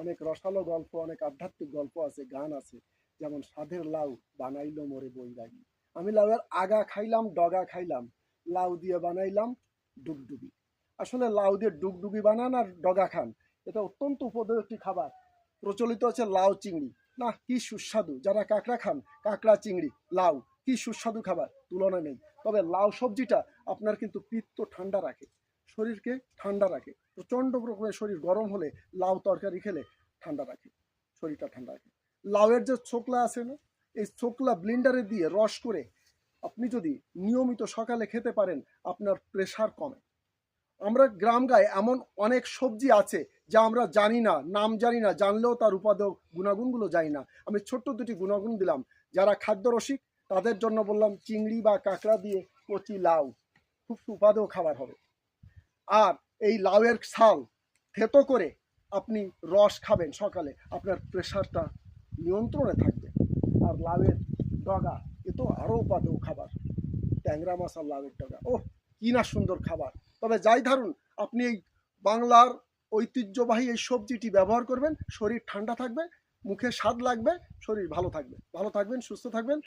অনেক রসালো গল্প, অনেক আধ্যাত্মিক গল্প আছে, গান আছে। যেমন সাধের লাউ, বানাইলো মোরে বইরাই আমি লাউয়ের আগা খাইলাম, ডগা খাইলাম। লাউ দিয়ে বানাইলাম ডুগডুগি। আসলে লাউ দিয়ে ডুগডুগি বানান আর ডগা খান, এটা অত্যন্ত উপদেয় একটি খাবার। প্রচলিত আছে লাউ চিংড়ি। না কি সুস্বাদু! যারা কাঁকড়া খান, কাঁকড়া চিংড়ি, লাউ, কি সুস্বাদু খাবার! তুলনা নেই। তবে লাউ সবজিটা আপনার কিন্তু পিত্ত ঠান্ডা রাখে, শরীরকে ঠান্ডা রাখে। প্রচণ্ড রকমের শরীর, গরম হলে লাউ তরকারি খেলে ঠান্ডা রাখে, শরীরটা ঠান্ডা রাখে। লাউয়ের যে ছোকলা আছে না, এই ছোকলা ব্লিন্ডারে দিয়ে রস করে আপনি যদি নিয়মিত সকালে খেতে পারেন, আপনার প্রেশার কমে। আমরা গ্রাম গায়ে এমন অনেক সবজি আছে যা আমরা জানি না, নাম জানি না, জানলেও তার উপাদেয় গুণাগুণগুলো জানি না। আমি ছোট্ট দুটি গুণাগুণ দিলাম। যারা খাদ্য রসিক তাদের জন্য বললাম চিংড়ি বা কাঁকড়া দিয়ে কচি লাউ, খুব সুপাদেয় খাবার হবে। আর এই লাউয়ের ছাল থেতো করে আপনি রস খাবেন সকালে, আপনার প্রেশারটা নিয়ন্ত্রণে থাকবে। আর লাউয়ের ডগা, এ তো আরও উপাদেয় খাবার। ট্যাংরা মাছ আর লাউয়ের ডগা ও কি না সুন্দর খাবার। তবে যাই ধরুন, আপনি এই বাংলার ঐতিহ্যবাহী এই সবজিটি ব্যবহার করবেন, শরীর ঠান্ডা থাকবে, মুখে স্বাদ লাগবে, শরীর ভালো থাকবে। ভালো থাকবেন, সুস্থ থাকবেন।